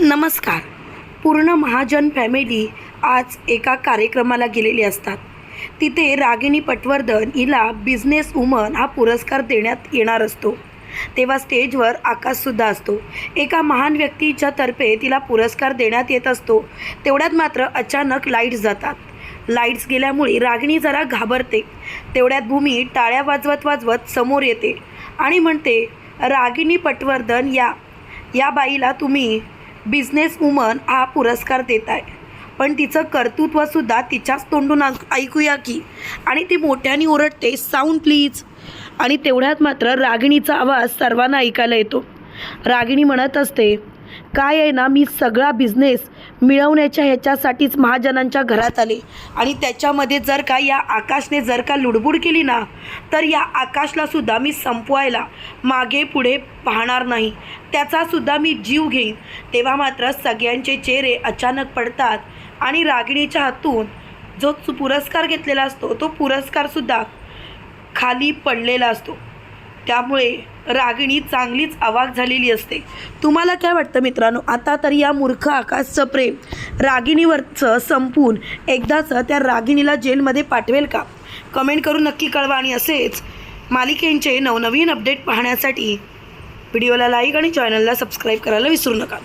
नमस्कार. पूर्ण महाजन फॅमिली आज एका कार्यक्रमाला गेलेली असतात. तिथे रागिणी पटवर्धन हिला बिझनेस वुमन हा पुरस्कार देण्यात येणार असतो. तेव्हा स्टेजवर आकाशसुद्धा असतो. एका महान व्यक्तीच्या तर्फे तिला पुरस्कार देण्यात येत असतो. तेवढ्यात मात्र अचानक लाईट्स जातात. लाईट्स गेल्यामुळे रागिणी जरा घाबरते. तेवढ्यात भूमी टाळ्या वाजवत वाजवत समोर येते आणि म्हणते रागिणी पटवर्धन या या बाईला तुम्ही बिझनेस वुमन हा पुरस्कार देत आहे. पण तिचं कर्तृत्वसुद्धा तिच्याच तोंडून ऐकूया की. आणि ती मोठ्याने ओरडते साऊंड प्लीज आणि तेवढ्यात मात्र रागिणीचा आवाज सर्वांना ऐकायला येतो. रागिणी म्हणत असते काय आहे ना मी सगळा बिझनेस मिळवण्याच्या ह्याच्यासाठीच महाजनांच्या घरात आले. आणि त्याच्यामध्ये जर का या आकाशने जर का लुडबुड केली ना तर या आकाशलासुद्धा मी संपवायला मागे पुढे पाहणार नाही. त्याचासुद्धा मी जीव घेईन. तेव्हा मात्र सगळ्यांचे चेहरे अचानक पडतात आणि रागिणीच्या हातून जो पुरस्कार घेतलेला असतो तो पुरस्कारसुद्धा खाली पडलेला असतो. त्यामुळे रागिणी चांगलीच आवाक झालेली असते. तुम्हाला काय वाटतं मित्रांनो? आता तर या मूर्ख आकाशचं प्रेम रागिणीवरचं संपून एकदाचं त्या रागिणीला जेलमध्ये पाठवेल का? कमेंट करून नक्की कळवा आणि असेच मालिकेंचे नवनवीन अपडेट पाहण्यासाठी व्हिडिओला लाईक आणि चॅनलला सबस्क्राईब करायला विसरू नका.